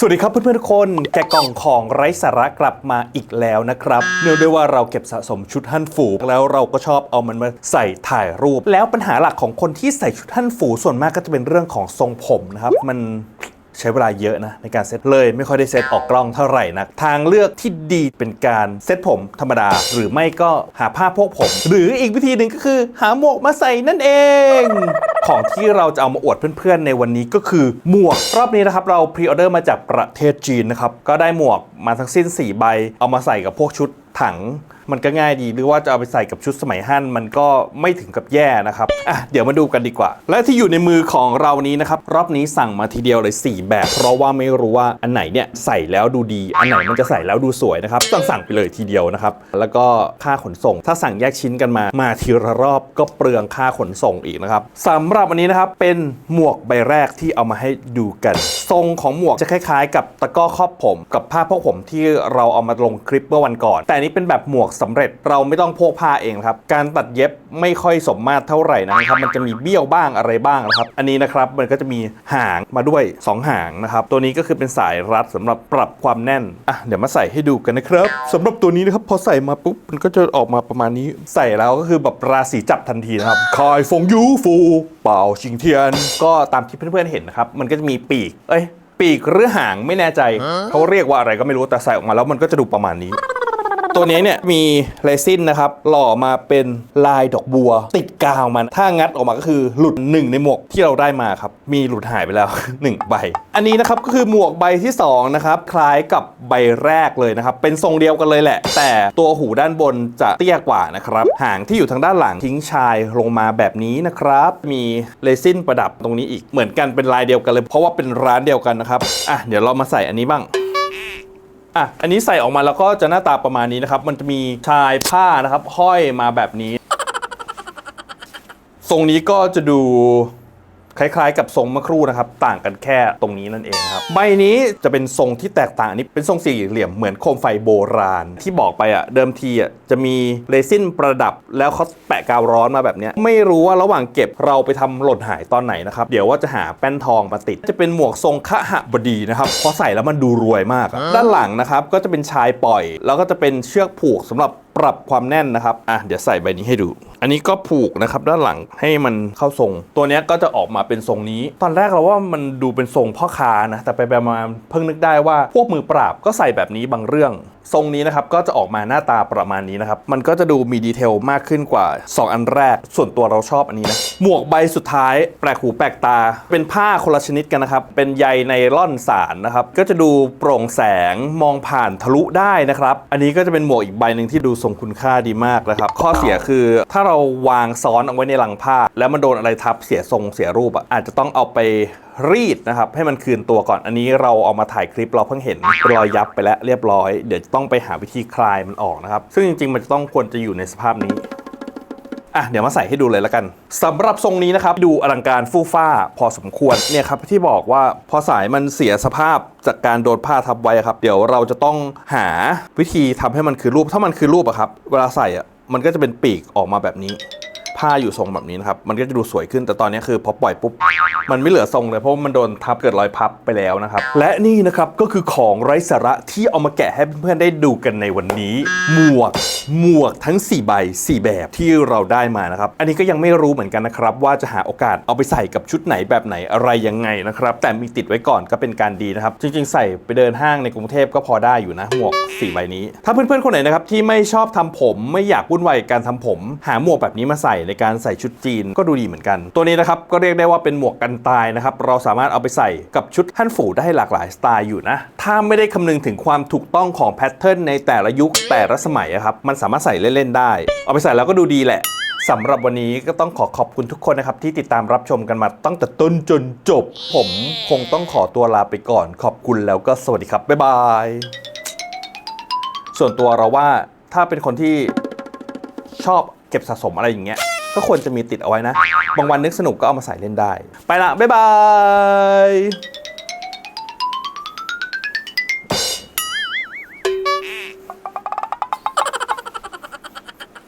สวัสดีครับเพื่อนๆทุกคนแกะกล่องของไร้สาระกลับมาอีกแล้วนะครับ เนื่องด้วยว่าเราเก็บสะสมชุดฮั่นฝูแล้วเราก็ชอบเอามันมาใส่ถ่ายรูป แล้วปัญหาหลักของคนที่ใส่ชุดฮั่นฝูส่วนมากก็จะเป็นเรื่องของทรงผมนะครับมัน ใช้เวลาเยอะนะในการเซตเลยไม่ค่อยได้เซตออกกล้องเท่าไหร่นะทางเลือกที่ดีเป็นการเซตผมธรรมดา หรือไม่ก็หาผ้าพกผม หรืออีกวิธีหนึ่งก็คือ หาหมวกมาใส่นั่นเอง ของที่เราจะเอามาอวดเพื่อนๆ ในวันนี้ก็คือหมวกรอบนี้นะครับเราพรีออเดอร์มาจากประเทศจีนนะครับก็ได้หมวกมาทั้งสิ้น 4 ใบ เอามาใส่กับพวกชุดถัง มันก็ง่ายดีหรือว่าจะเอาไปใส่กับชุดสมัยฮั่นมันก็ไม่ถึงกับแย่นะครับอะเดี๋ยวมาดูกันดีกว่า และที่อยู่ในมือของเรานี้นะครับรอบนี้สั่งมาทีเดียวเลย 4 แบบ เพราะว่าไม่รู้ว่าอันไหนเนี่ยใส่แล้วดูดี อันไหนมันจะใส่แล้วดูสวยนะครับสั่งสั่งไปเลยทีเดียวนะครับแล้วก็ค่าขนส่ง ถ้าสั่งแยกชิ้นกันมามาทีละรอบก็เปลืองค่าขนส่งอีกนะครับสำหรับวันนี้นะครับเป็นหมวกใบแรกที่เอามาให้ดูกัน ทรงของหมวกจะคล้าย ๆ กับตะก้อครอบผม กับผ้าพกผมที่เราเอามาลงคลิปเมื่อวันก่อน แต่นนี้เป็นแบบหมวกสำเร็จเราไม่ต้องพกผ้าเองครับ การตัดเย็บไม่ค่อยสมมาตรเท่าไหร่นะครับ มันจะมีเบี้ยวบ้างอะไรบ้างนะครับ อันนี้นะครับมันก็จะมีหางมาด้วย 2 หางนะครับ ตัวนี้ก็คือเป็นสายรัดสำหรับปรับความแน่นอะเดี๋ยวมาใส่ให้ดูกันนะครับสำหรับตัวนี้นะครับพอใส่มาปุ๊บมันก็จะออกมาประมาณนี้ใส่แล้วก็คือแบบราศีจับทันทีนะครับคายฟงยูฟูเป่าชิงเทียน ก็ตามที่เพื่อนๆเห็นนะครับมันก็จะมีปีกเอ้ยปีกหรือหางไม่แน่ใจ เขาเรียกว่าอะไรก็ไม่รู้แต่ใส่ออกมาแล้วมันก็จะดูประมาณนี้ ตัวนี้เนี่ยมีเรซินนะครับหล่อมาเป็นลายดอกบัว ติดกาวมัน ถ้างัดออกมาก็คือหลุดหนึ่งในหมวกที่เราได้มาครับ มีหลุดหายไปแล้ว 1 ใบ อันนี้นะครับก็คือหมวกใบที่2นะครับคล้ายกับใบแรกเลยนะครับ เป็นทรงเดียวกันเลยแหละ แต่ตัวหูด้านบนจะเตี้ยกว่านะครับหางที่อยู่ทางด้านหลังทิ้งชายลงมาแบบนี้นะครับ มีเรซินประดับตรงนี้อีกเหมือนกันเป็นลายเดียวกันเลย เพราะว่าเป็นร้านเดียวกันนะครับอะเดี๋ยวเรามาใส่อันนี้บ้าง อะอันนี้ใส่ออกมาแล้วก็จะหน้าตาประมาณนี้นะครับ มันจะมีชายผ้านะครับห้อยมาแบบนี้ ทรงนี้ก็จะดู คล้ายๆ กับทรงเมื่อครู่นะครับ ต่างกันแค่ตรงนี้นั่นเองครับใบนี้จะเป็นทรงที่แตกต่างอันนี้เป็นทรงสี่เหลี่ยมเหมือนโคมไฟโบราณ ที่บอกไปอะเดิมทีอะจะมีเรซินประดับ แล้วเขาแปะกาวร้อนมาแบบเนี้ยไม่รู้ว่าระหว่างเก็บเราไปทำหล่นหายตอนไหนนะครับเดี๋ยวว่าจะหาแป้นทองมาติด จะเป็นหมวกทรงขหบดีนะครับพอใส่แล้วมันดูรวยมากอะด้านหลังนะครับก็จะเป็นชายปล่อย แล้วก็จะเป็นเชือกผูกสำหรับ ปรับความแน่นนะครับ อะ เดี๋ยวใส่ใบนี้ให้ดู อันนี้ก็ผูกนะครับด้านหลังให้มันเข้าทรง ตัวนี้ก็จะออกมาเป็นทรงนี้ ตอนแรกเราว่ามันดูเป็นทรงพ่อค้านะ แต่ไปๆมาเพิ่งนึกได้ว่าพวกมือปราบก็ใส่แบบนี้บางเรื่อง ทรงนี้นะครับก็จะออกมาหน้าตาประมาณนี้นะครับ มันก็จะดูมีดีเทลมากขึ้นกว่า 2 อันแรก ส่วนตัวเราชอบอันนี้นะ หมวกใบสุดท้าย แปลกหูแปลกตา เป็นผ้าคนละชนิดกันนะครับ เป็นใยไนล่อนสารนะครับ ก็จะดูโปร่งแสงมองผ่านทะลุได้นะครับ อันนี้ก็จะเป็นหมวกอีกใบหนึ่งที่ดูทรงคุณค่าดีมากนะครับ ข้อเสียคือถ้าเราวางซ้อนเอาไว้ในลังผ้า แล้วมันโดนอะไรทับเสียทรงเสียรูปอะอาจจะต้องเอาไปรีดนะครับให้มันคืนตัวก่อนอันนี้เราเอามาถ่ายคลิปเราเพิ่งเห็นเป็นรอยยับไปแล้วเรียบร้อย เดี๋ยวจะต้องไปหาวิธีคลายมันออกนะครับ ซึ่งจริงๆมันจะต้องควรจะอยู่ในสภาพนี้ อะเดี๋ยวมาใส่ให้ดูเลยแล้วกันสำหรับทรงนี้นะครับดูอลังการฟู่ฟ้าพอสมควรเนี่ยครับที่บอกว่าพอสายมันเสียสภาพจากการโดนผ้าทับไว้ครับ เดี๋ยวเราจะต้องหาวิธีทำให้มันคือรูปถ้ามันคือรูปอะครับ เวลาใส่อะมันก็จะเป็นปีกออกมาแบบนี้ ผ้าอยู่ทรงแบบนี้นะครับมันก็จะดูสวยขึ้นแต่ตอนนี้คือพอปล่อยปุ๊บ มันไม่เหลือทรงเลยเพราะว่ามันโดนทับเกิดรอยพับไปแล้วนะครับ และนี่นะครับก็คือของไร้สาระที่เอามาแกะให้เพื่อนๆได้ดูกันในวันนี้ หมวก หมวกทั้ง 4 ใบ 4 แบบที่เราได้มานะครับ อันนี้ก็ยังไม่รู้เหมือนกันนะครับ ว่าจะหาโอกาสเอาไปใส่กับชุดไหนแบบไหนอะไรยังไงนะครับ แต่มีติดไว้ก่อนก็เป็นการดีนะครับ จริงๆ ใส่ไปเดินห้างในกรุงเทพก็พอได้อยู่นะหมวก4ใบนี้ ถ้าเพื่อนๆคนไหนนะครับที่ไม่ชอบทำผมไม่อยากวุ่นวายกับการทำผม หาหมวกแบบนี้มาใส่ในการใส่ชุดจีนก็ดูดีเหมือนกัน ตัวนี้นะครับก็เรียกได้ว่าเป็นหมวกกันตายนะครับ เราสามารถเอาไปใส่กับชุดฮั่นฝูได้หลากหลายสไตล์อยู่นะ ถ้าไม่ได้คำนึงถึงความถูกต้องของแพทเทิร์นในแต่ละยุคแต่ละสมัยอะครับ มันสามารถใส่เล่นๆได้ เอาไปใส่แล้วก็ดูดีแหละสำหรับวันนี้ก็ต้องขอขอบคุณทุกคนนะครับ ที่ติดตามรับชมกันมาตั้งแต่ต้นจนจบ ผมคงต้องขอตัวลาไปก่อน ขอบคุณแล้วก็สวัสดีครับ บ๊ายบาย ส่วนตัวเราว่าถ้าเป็นคนที่ชอบเก็บสะสมอะไรอย่างเงี้ยก็ควรจะมีติดเอาไว้นะ บางวันนึกสนุกก็เอามาใส่เล่นได้ ไปละบ๊ายบาย